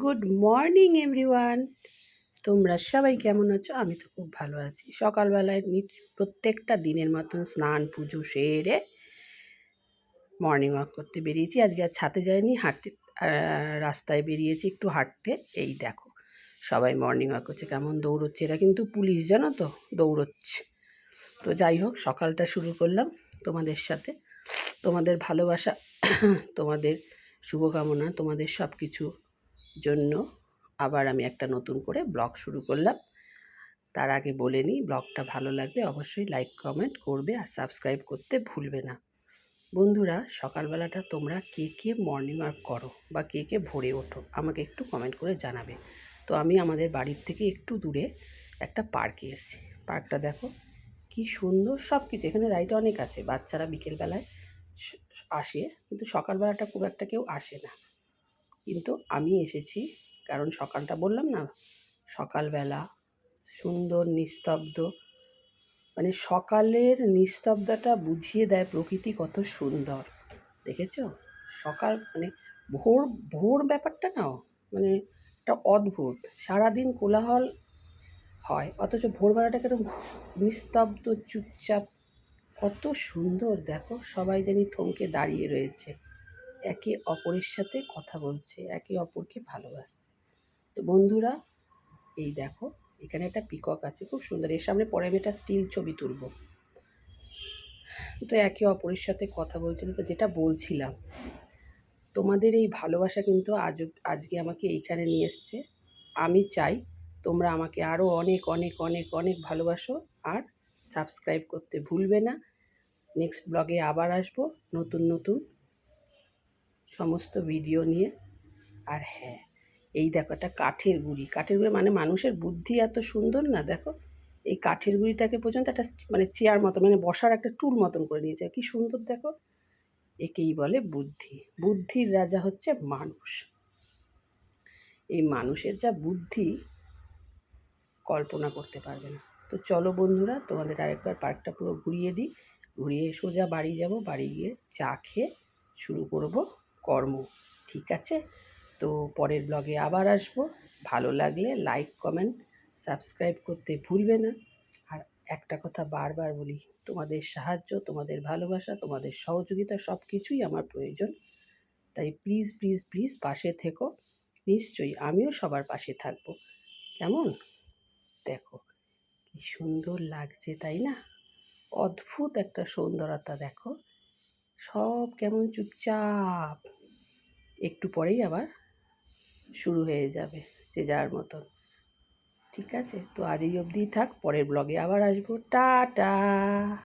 Good morning, everyone. তোমরা সবাই কেমন আছো? আমি তো খুব ভালো আছি। সকালবেলায় প্রত্যেকটা দিনের মতন স্নান, পুজো সেরে মর্নিং ওয়াক করতে বেরিয়েছি। আজকে আর ছাতে যাইনি, হাঁটতে রাস্তায় বেরিয়েছি একটু হাঁটতে। এই দেখো, সবাই মর্নিং ওয়াক করছে, কেমন দৌড়চ্ছে এরা। কিন্তু পুলিশ, জানো তো, দৌড়চ্ছে। তো যাই হোক, সকালটা শুরু করলাম তোমাদের সাথে। তোমাদের ভালোবাসা, তোমাদের শুভকামনা, তোমাদের সব কিছু জন্য আবার আমি একটা নতুন করে ব্লগ শুরু করলাম। তার আগে বলে নিই, ব্লগটা ভালো লাগলে অবশ্যই লাইক, কমেন্ট করবে আর সাবস্ক্রাইব করতে ভুলবে না। বন্ধুরা, সকালবেলাটা তোমরা কে কে মর্নিং ওয়াক করো বা কে কে ভোরে ওঠো আমাকে একটু কমেন্ট করে জানাবে। তো আমি আমাদের বাড়ির থেকে একটু দূরে একটা পার্কে এসেছি। পার্কটা দেখো, কি সুন্দর সব কিছু এখানে রাইড অনেক আছে, বাচ্চারা বিকেলবেলায় আসে, কিন্তু সকালবেলাটা খুব একটা কেউ আসে না। কিন্তু আমি এসেছি কারণ সকালটা বললাম না, সকালবেলা সুন্দর, নিস্তব্ধ। মানে সকালের নিস্তব্ধতা বুঝিয়ে দেয় প্রকৃতি কত সুন্দর, দেখেছ? সকাল মানে ভোর ভোর ব্যাপারটা না মানে একটা অদ্ভুত। সারাদিন কোলাহল হয়, অথচ ভোরবেলাটা কেরম নিস্তব্ধ, চুপচাপ, কত সুন্দর, দেখো, সবাই জানি থমকে দাঁড়িয়ে রয়েছে। একে অপরের সাথে কথা বলছে, একে অপরকে ভালোবাসছে। তো বন্ধুরা, এই দেখো, এখানে একটা পিকক আছে, খুব সুন্দর। এর সামনে পরে আমি একটা স্টিল ছবি তুলব। তো একে অপরের সাথে কথা বলছিল, তো যেটা বলছিলাম, তোমাদের এই ভালোবাসা কিন্তু আজ, আজকে আমাকে এইখানে নিয়ে এসছে। আমি চাই তোমরা আমাকে আরও অনেক অনেক অনেক অনেক ভালোবাসো আর সাবস্ক্রাইব করতে ভুলবে না। নেক্সট ব্লগে আবার আসব, নতুন নতুন সমস্ত ভিডিও নিয়ে। আর হ্যাঁ এই দেখো একটা কাঠের গুড়ি। কাঠের গুঁড়ি মানে মানুষের বুদ্ধি এত সুন্দর না? দেখো, এই কাঠের গুঁড়িটাকে পর্যন্ত একটা মানে চেয়ার মতো মানে বসার একটা টুল মতন করে নিয়েছে। কি সুন্দর দেখো, একেই বলে বুদ্ধি। বুদ্ধির রাজা হচ্ছে মানুষ। এই মানুষের যা বুদ্ধি, কল্পনা করতে পারবে না। তো চলো বন্ধুরা, তোমাদের আরেকবার পার্কটা পুরো ঘুরিয়ে দিই। ঘুরিয়ে সোজা বাড়ি যাব, বাড়ি গিয়ে চা খেয়ে শুরু করব। কর্ম, ঠিক আছে? তো পরের ব্লগে আবার আসব। ভালো লাগলে লাইক কমেন্ট সাবস্ক্রাইব করতে ভুলবে না। আর একটা কথা বারবার বলি, তোমাদের সাহায্য, তোমাদের ভালোবাসা, তোমাদের সহযোগিতা সব কিছুই আমার প্রয়োজন। তাই প্লিজ প্লিজ প্লিজ পাশে থেকো। নিশ্চয়ই আমিও সবার পাশে থাকব। কেমন? দেখো, কি সুন্দর লাগছে, তাই না? অদ্ভুত একটা সুন্দরতা, দেখো। সব কেমন চুপচাপ। একটু পরেই আবার শুরু হয়ে যাবে যে যার মতন। ঠিক আছে? তো আজ এই থাক, পরের ব্লগে আবার আসব। টাটা!